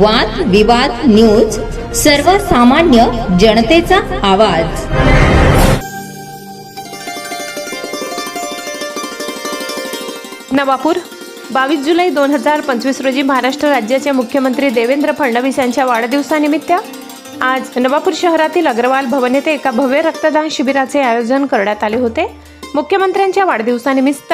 वाद विवाद न्यूज सर्वसामान्य जनतेचा आवाज. नवापूर बावीस जुलै दोन हजार पंचवीस रोजी महाराष्ट्र राज्याचे मुख्यमंत्री देवेंद्र फडणवीस यांच्या वाढदिवसानिमित्त आज नवापूर शहरातील अग्रवाल भवन येथे एका भव्य रक्तदान शिबिराचे आयोजन करण्यात आले होते. मुख्यमंत्र्यांच्या वाढदिवसानिमित्त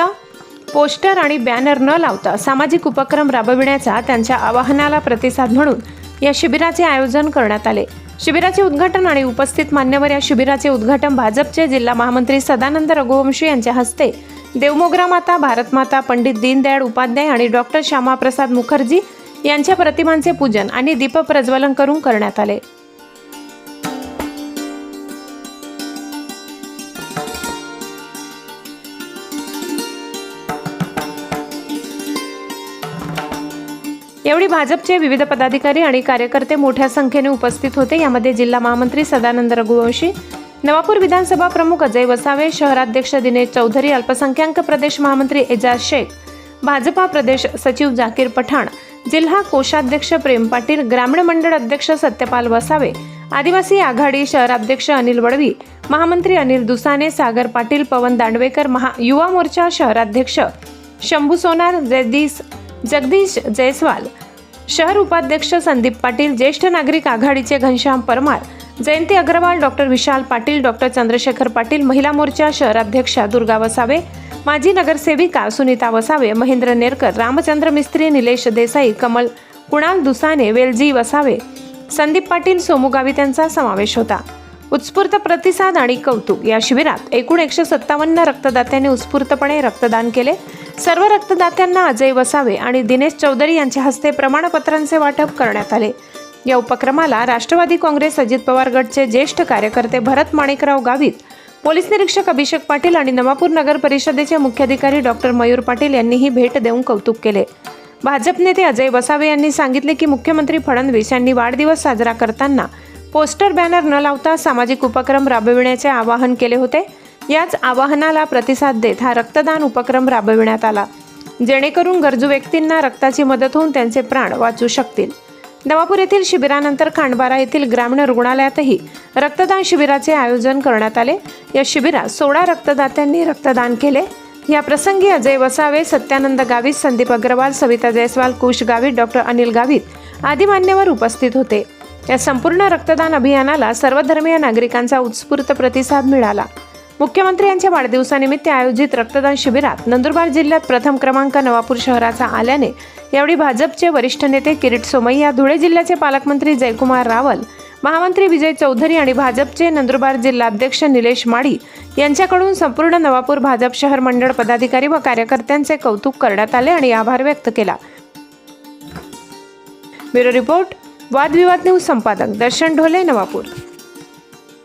पोस्टर आणि बॅनर न लावता सामाजिक उपक्रम राबविण्याचा त्यांच्या आवाहनाला प्रतिसाद म्हणून या शिबिराचे आयोजन करण्यात आले. शिबिराचे उद्घाटन आणि उपस्थित मान्यवर या शिबिराचे उद्घाटन भाजपचे जिल्हा महामंत्री सदानंद रघुवंशी यांच्या हस्ते. देवमोगरा माता भारतमाता पंडित दीनदयाळ उपाध्याय आणि डॉक्टर श्यामाप्रसाद मुखर्जी यांच्या प्रतिमांचे पूजन आणि दीप प्रज्वलन करून करण्यात आले. यावेळी भाजपचे विविध पदाधिकारी आणि कार्यकर्ते मोठ्या संख्येने उपस्थित होते. यामध्ये जिल्हा महामंत्री सदानंद रघुवंशी नवापूर विधानसभा प्रमुख अजय वसावे शहराध्यक्ष दिनेश चौधरी अल्पसंख्याक प्रदेश महामंत्री एजाज शेख भाजपा प्रदेश सचिव जाकीर पठाण जिल्हा कोषाध्यक्ष प्रेम पाटील ग्रामीण मंडळ अध्यक्ष सत्यपाल वसावे आदिवासी आघाडी शहराध्यक्ष अनिल वडवी महामंत्री अनिल दुसाने सागर पाटील पवन दांडवेकर महा युवा मोर्चा शहराध्यक्ष शंभू सोनार जयदीस जगदीश जयस्वाल शहर उपाध्यक्ष संदीप पाटील ज्येष्ठ नागरिक आघाडीचे घनश्याम परमार जयंती अग्रवाल डॉक्टर विशाल पाटील डॉक्टर चंद्रशेखर पाटील महिला मोर्चा शहराध्यक्षा दुर्गा वसावे माजी नगरसेविका सुनीता वसावे महेंद्र नेरकर रामचंद्र मिस्त्री निलेश देसाई कमल कुणाल दुसाने वेलजी वसावे संदीप पाटील सोमू त्यांचा यांचा समावेश होता. उत्स्फूर्त प्रतिसाद आणि कौतुक या शिबिरात एकूण एकशे सत्तावन्न रक्तदात्यांनी उत्स्फूर्तपणे रक्तदान केले. सर्व रक्तदात्यांना अजय वसावे आणि दिनेश चौधरी यांच्या हस्ते प्रमाणपत्रांचे वाटप करण्यात आले. या उपक्रमाला राष्ट्रवादी काँग्रेस अजित पवार गटचे ज्येष्ठ कार्यकर्ते भरत माणिकराव गावित पोलीस निरीक्षक अभिषेक पाटील आणि नवापूर नगर परिषदेचे मुख्याधिकारी डॉक्टर मयूर पाटील यांनीही भेट देऊन कौतुक केले. भाजप नेते अजय वसावे यांनी सांगितले की मुख्यमंत्री फडणवीस यांनी वाढदिवस साजरा करताना पोस्टर बॅनर न लावता सामाजिक उपक्रम राबविण्याचे आवाहन केले होते. याच आवाहनाला प्रतिसाद देत हा रक्तदान उपक्रम राबविण्यात आला. जेणेकरून गरजू व्यक्तींना रक्ताची मदत होऊन त्यांचे प्राण वाचू शकतील. नवापूर येथील शिबिरानंतर खांडबारा येथील ग्रामीण रुग्णालयातही रक्तदान शिबिराचे आयोजन करण्यात आले. या शिबिरात सोळा रक्तदात्यांनी रक्तदान केले. या प्रसंगी अजय वसावे सत्यानंद गावित संदीप अग्रवाल सविता जयस्वाल कुश गावित डॉक्टर अनिल गावित आदी मान्यवर उपस्थित होते. या संपूर्ण रक्तदान अभियानाला सर्वधर्मीय नागरिकांचा उत्स्फूर्त प्रतिसाद मिळाला. मुख्यमंत्री यांच्या वाढदिवसानिमित्त आयोजित रक्तदान शिबिरात नंदुरबार जिल्ह्यात प्रथम क्रमांक नवापूर शहराचा आल्याने यावेळी भाजपचे वरिष्ठ नेते किरीट सोमय्या धुळे जिल्ह्याचे पालकमंत्री जयकुमार रावल महामंत्री विजय चौधरी आणि भाजपचे नंदुरबार जिल्हाध्यक्ष निलेश माळी यांच्याकडून संपूर्ण नवापूर भाजप शहर मंडळ पदाधिकारी व कार्यकर्त्यांचे कौतुक करण्यात आले आणि आभार व्यक्त केला. ब्युरो रिपोर्ट वादविवाद न्यूज संपादक दर्शन ढोले नवापूर.